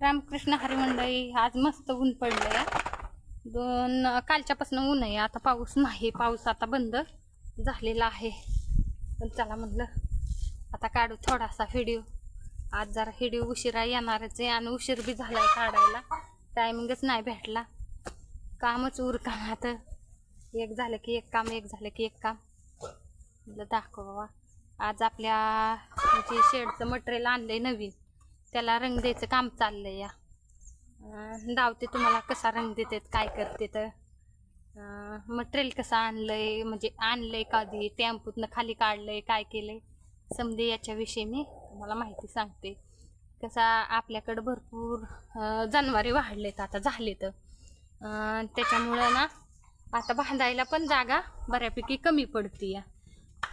रामकृष्ण हरिमंडळी आज मस्त ऊन पडलं या दोन कालच्यापासून ऊन आहे आता पाऊस नाही पाऊस आता बंद झालेला आहे. पण चला म्हणलं आता काढू थोडासा व्हिडिओ. आज जरा व्हिडिओ उशिरा येणारच आहे आणि उशीर बी झालाय काढायला. टायमिंगच नाही भेटला. कामच उरकामात एक झालं की एक काम एक झालं की एक काम. म्हटलं दाखवा आज आपल्या म्हणजे शेडचं मटेरियल आणलंय नवीन त्याला रंग द्यायचं काम चाललंय या. धावते दावते तुम्हाला कसा रंग देतात काय करते तर. मटेरियल कसं आणलंय म्हणजे आणलंय कधी टेम्पूतनं खाली काढलंय काय केलंय समजे याच्याविषयी मी तुम्हाला माहिती सांगते. कसा आपल्याकडं भरपूर अं, जनावरे वाढलेत आता झालेत. अं, त्याच्यामुळं ना आता बांधायला पण जागा बऱ्यापैकी कमी पडते या.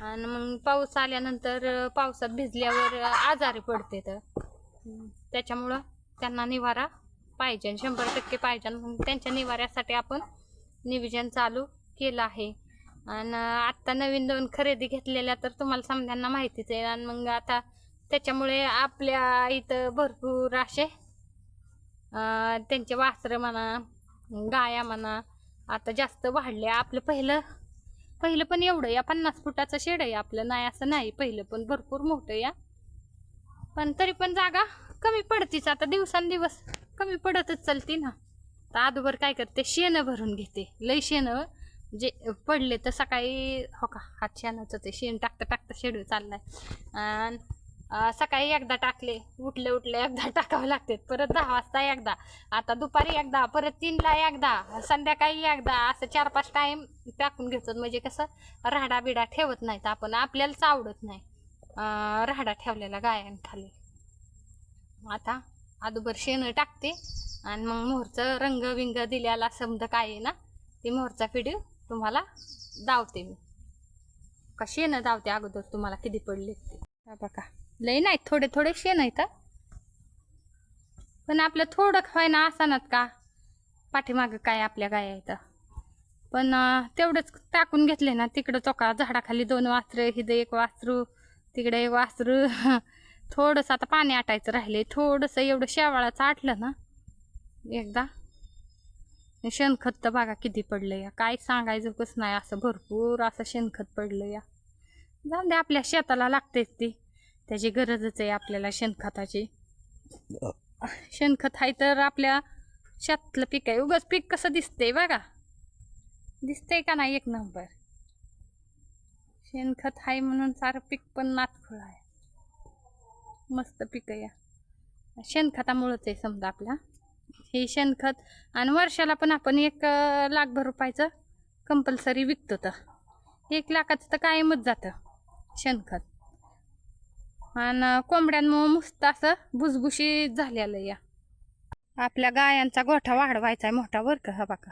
आणि मग पाऊस आल्यानंतर पावसात भिजल्यावर आजारी पडते तर. त्याच्यामुळं त्यांना निवारा पाहिजे शंभर टक्के पाहिजे. मग त्यांच्या निवाऱ्यासाठी आपण निविजन चालू केलं आहे. आणि आत्ता नवीन दोन खरेदी घेतलेल्या तर तुम्हाला समजांना माहितीच आहे. आणि मग आता त्याच्यामुळे आपल्या इथं भरपूर असे त्यांचे वासरं म्हणा गाया म्हणा आता जास्त वाढले. आपलं पहिलं पहिलं पण एवढं या पन्नास फुटाचं शेड आहे आपलं. नाही असं नाही. पहिलं पण भरपूर मोठं या. पण तरी पण जागा कमी पडतीच. आता दिवसांदिवस कमी पडतच चालती ना. तर अगोदर काय करते? शेणं भरून घेते. लय शेणं जे पडले तर सकाळी हो का हात शेणाचं ते शेण टाकता टाकता शेडू चाललाय. आणि सकाळी एकदा टाकले उठले उठले एकदा टाकावं लागते. परत दहा वाजता एकदा आता दुपारी एकदा परत तीनला एकदा संध्याकाळी एकदा असं चार पाच टाईम टाकून घेतो म्हणजे कसं राडा बिडा ठेवत नाहीत आपण. आपल्यालाच आवडत नाही. राहडा ठेवलेला गायांखाली. आता अदोबर शेण टाकते आणि मग मोहरचं रंग विंग दिल्याला समजा काय आहे ना ते मोहरचा व्हिडिओ तुम्हाला दावते मी. का शेण दावते अगोदर तुम्हाला किती पडले ते. बघा. लय नाही थोडे थोडे शेण आहेत पण आपलं थोडं खायना असानात का? पाठीमागं काय आपल्या गाय आहेत पण तेवढंच टाकून घेतले ना तिकडं चोका झाडाखाली दोन वासरं हिथं एक वासरू तिकडे वासरू थोडंसं आता पाणी आटायचं राहिले थोडंसं एवढं शेवाळाचं आटलं ना एकदा. शेणखत तर बघा किती पडलं या. काय सांगायचं कसं नाही असं भरपूर असं शेणखत पडलं या. जाऊन दे आपल्या शेताला लागतेच ती. त्याची गरजच आहे आपल्याला शेणखताची. शेणखत आहे तर आपल्या शेतातलं पीक आहे. उगाच पीक कसं दिसतंय बघा. दिसतंय का नाही एक नंबर. शेणखत आहे म्हणून सारं पीक पण नातफळ आहे. मस्त पीक आहे या. शेणखतामुळंच आहे समजा आपल्या. हे शेणखत आणि वर्षाला पण आपण एक लाखभर रुपयाचं कंपल्सरी विकतो तर. एक लाखाचं तर कायमच जातं शेणखत आणि कोंबड्यांमुळं मस्त असं भुसभुशीत झालेलं या. आपल्या गायांचा गोठा वाढवायचा आहे मोठा वर का हा बाका.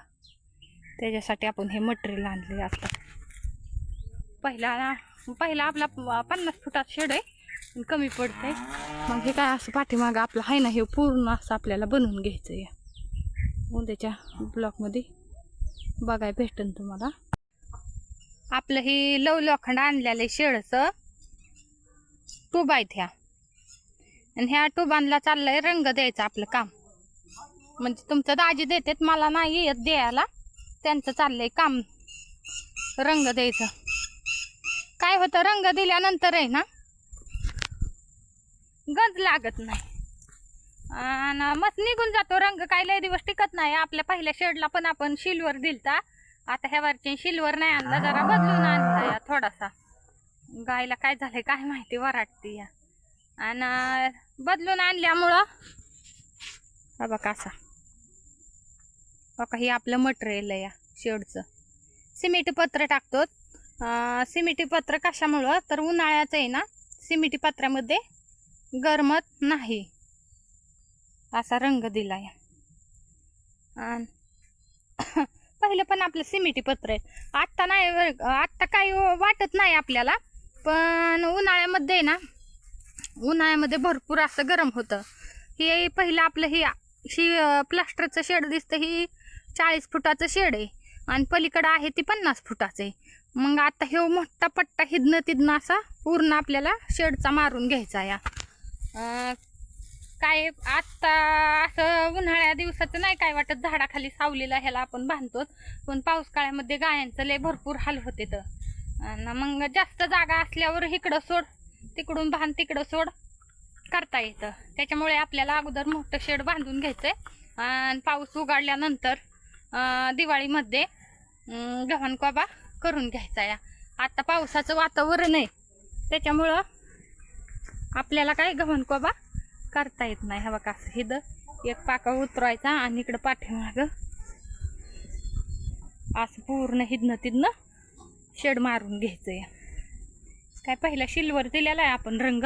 त्याच्यासाठी आपण हे मटेरियल आणले आता. पहिला पहिला आपला पन्नास फुटात शेड आहे कमी कमी आहे मग हे काय असं पाठीमागं आपलं आहे ना हे पूर्ण असं आपल्याला बनवून घ्यायचं आहे उद्याच्या ब्लॉकमध्ये बघाय भेटन तुम्हाला. आपलं हे लव लोखंड आणलेलं आहे शेडचं. टूब आहेत ह्या. आणि ह्या टुबांना चाललंय रंग द्यायचं आपलं काम. म्हणजे तुमचं दाजी देतात मला नाही येत द्यायला. त्यांचं चाललंय काम रंग द्यायचं. काय होतं? रंग दिल्यानंतर आहे ना गंज लागत नाही. आणि मस्त निघून जातो रंग. काय लय दिवस टिकत नाही. आपल्या पहिल्या शेडला पण आपण शिल्वर दिलता. आता ह्या शिल्वर नाही आणला. जरा बदलून आणला या थोडासा. गायला काय झालंय काय माहिती वराटती या. आणि बदलून आणल्यामुळं हा बघा असा. बघा हे आपलं मटेरियल आहे या शेडचं सिमेंट पत्र टाकतो सिमिटी पत्र कशामुळं? तर उन्हाळ्याचं आहे ना? सिमिटी पत्रामध्ये गरमत नाही. असा रंग दिला आहे पहिलं पण आपलं सिमिटी पत्र आहे आत्ता नाही आत्ता काही वाटत नाही आपल्याला. पण उन्हाळ्यामध्ये आहे ना उन्हाळ्यामध्ये भरपूर असं गरम होतं. हे पहिलं आपलं हे ही प्लास्टरचं शेड दिसतं. ही चाळीस फुटाचं शेड आहे. आणि पलीकडं आहे ती पन्नास फुटाचं आहे. मग आता हे मोठा पट्टा हिदनं तिथनं असा पूर्ण आपल्याला शेडचा मारून घ्यायचा या. काय आत्ता असं उन्हाळ्या दिवसाचं नाही काय वाटत झाडाखाली सावलीला ह्याला आपण बांधतो पण पाऊस काळ्यामध्ये गायांचं लय भरपूर हाल होते तर. आणि मग जास्त जागा असल्यावर इकडं सोड तिकडून बांध तिकडं सोड करता येतं. त्याच्यामुळे आपल्याला अगोदर मोठं शेड बांधून घ्यायचंय. आणि पाऊस उगाडल्यानंतर दिवाळीमध्ये अं, गव्हाण कोबा करून घ्यायचा या. आता पावसाचं वातावरण आहे. त्याच्यामुळं आपल्याला काय गव्हाण कोबा करता येत नाही. हवा का असं एक पाका उतरायचा आणि इकडं पाठीमागं असं पूर्ण हिदनं तिथनं शेड मारून घ्यायचं या. काय पहिला शिल्वर दिलेला आहे आपण रंग.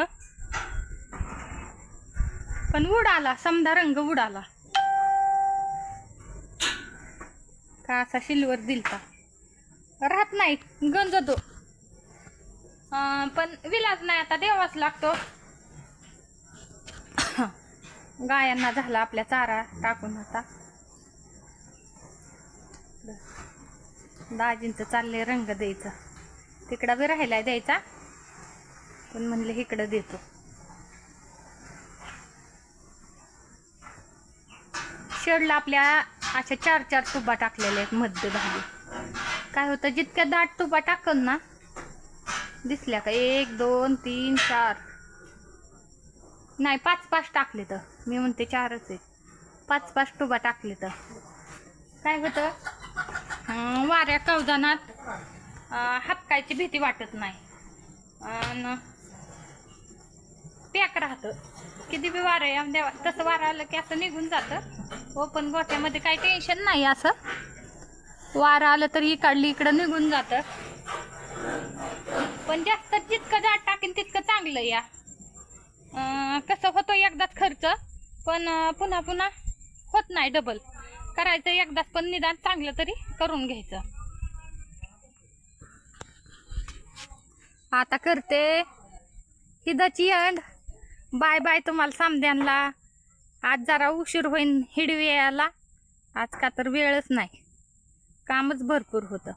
पण उडाला समजा रंग उडाला. का असा सिल्वर दिलता? राहत नाही गंजतो पण विलाज नाही आता देवाच लागतो. गायांना झाला आपल्या चारा टाकून आता. दाजींचं चाललंय रंग द्यायचा. तिकडं बी राहिलाय द्यायचा. पण म्हणले इकडं देतो. शेडला आपल्या अशा चार चार तुबा टाकलेल्या आहेत मध्यभागी. काय होतं जितक्या दाट तुबा टाकल ना दिसल्या का? एक दोन तीन चार. नाही पाच पाच टाकले तर. मी म्हणते चारच आहे. पाच पाच टुबा टाकले तर. काय होतं वाऱ्या कवदानात हापकायची भीती वाटत नाही. पॅक राहतं. किती बी वारं या देवा तसं वारं आलं की असं निघून जातं. हो, ओपन गोठ्यामध्ये काही टेन्शन नाही असं. वार आलं तर इकडली इकडं निघून जातं. पण जास्त जितकं जाड टाकेन तितकं चांगलं या. कसं होतं एकदाच खर्च पण पुन्हा पुन्हा होत नाही डबल करायचं एकदाच पण निदान चांगलं तरी करून घ्यायचं. आता करते. हिदाची अंड बाय बाय तुम्हाला सामद्यांना आज जरा उशीर होईन हिडवी यायला. आज का तर वेळच नाही. कामच भरपूर होतं.